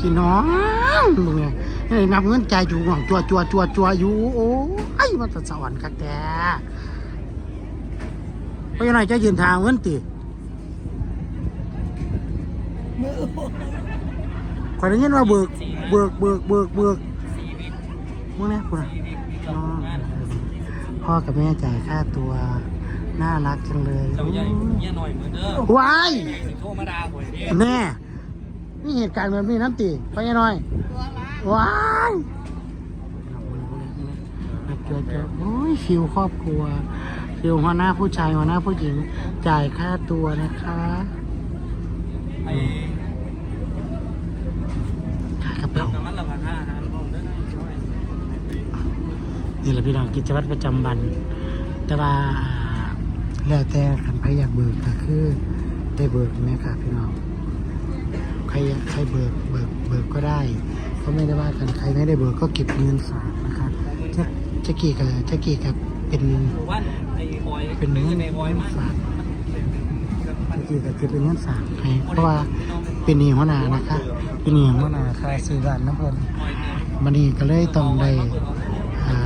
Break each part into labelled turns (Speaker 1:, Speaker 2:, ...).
Speaker 1: พี่น้องมึงไงนี่นับเงินใจายอยู่หวังจัวจัวจัวจัวอยู่โอ้ยมันจะสวรรค์คักแท้เพราะยังไงจะยืนทางเงินติข่อยได้ยินว่าเบิกเบิกเบิกเบิกเบิกมึงเนี่ยคุณอะอ๋อพ่อกับแม่จ่ายค่าตัวน่ารักจังเลย
Speaker 2: เจ้าใหญ่เมียหน่อยเหมือนเดิม
Speaker 1: ว้าย
Speaker 2: สิโทรมาด่าหวยนี่
Speaker 1: แม่นี่เหตุการณ์แบบนี้น้ำตีไปยังน้อยว้ายเจอเจอโอ้ยฟิวครอบครัวฟิวหัวหน้าผู้ชายหัวหน้าผู้หญิงจ่ายค่าตัวนะคะ
Speaker 2: ไอ้
Speaker 1: ค่ากระ
Speaker 2: เติ
Speaker 1: เป๋าม
Speaker 2: น้ำมันละพันห้าหารรวมด้วยนะช่วย
Speaker 1: นี่แหละพี่น้องกิจวัตรประจำวัน แต่ว่าแล้วแต่ขันใครอยากเบิกก็คือได้เบิกไหมครับพี่น้อง ใครอยากใครเบิกเบิกเบิกก็ได้ก็ไม่ได้ว่ากันใครไม่ได้เบิกก็เก็บเงินฝากนะคะเจ๊เจ๊กี้กับเจ๊กี้กับเป็น
Speaker 2: หมู่บ้านไอ้บอย
Speaker 1: เป็นเงิน
Speaker 2: ไอ้บอยมา
Speaker 1: ฝากเจ๊กี้กับเก็บเป็นเงินฝากให้เพราะว่าเป็นหนีหัวหน้านะคะ เป็นหนีหัวหน้าค่าซื้อบ้านน้ำเพลินมันนี่ก็เลยต้องได้อ่า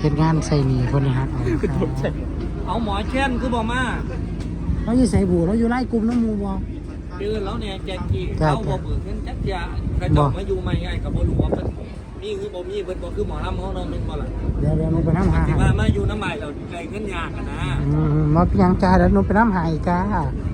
Speaker 1: เฮ็ดงานใส่หนีคนนี้ครับ
Speaker 2: เอาหมอเช่นคือบอกมา
Speaker 1: เราอยู่ใส่บูเราอยู่ไล่กลุ่มน้ำหมูบอ
Speaker 2: เดือนแล้วเนี่ยแจกกี่
Speaker 1: ครับ
Speaker 2: เขาบอกเบิกเงินจักยากระจกมาอยู่ใหม่ไงกับบ่รู้ว่าเพิ่นมีคือบ่มีเพิ่นบ่คือหมอลำเขาเนาะแม่นบ่ล่ะ
Speaker 1: เดี๋ยวเดี๋ยวหนูไปน้ำหา
Speaker 2: ที่
Speaker 1: ให้
Speaker 2: ว่ามาอยู่น้ำใหม่เราใจเงินยากอะนะ
Speaker 1: อืมมาเพียงจ้าเดี๋ยวหนูไปน้ำหายจ้า
Speaker 2: เ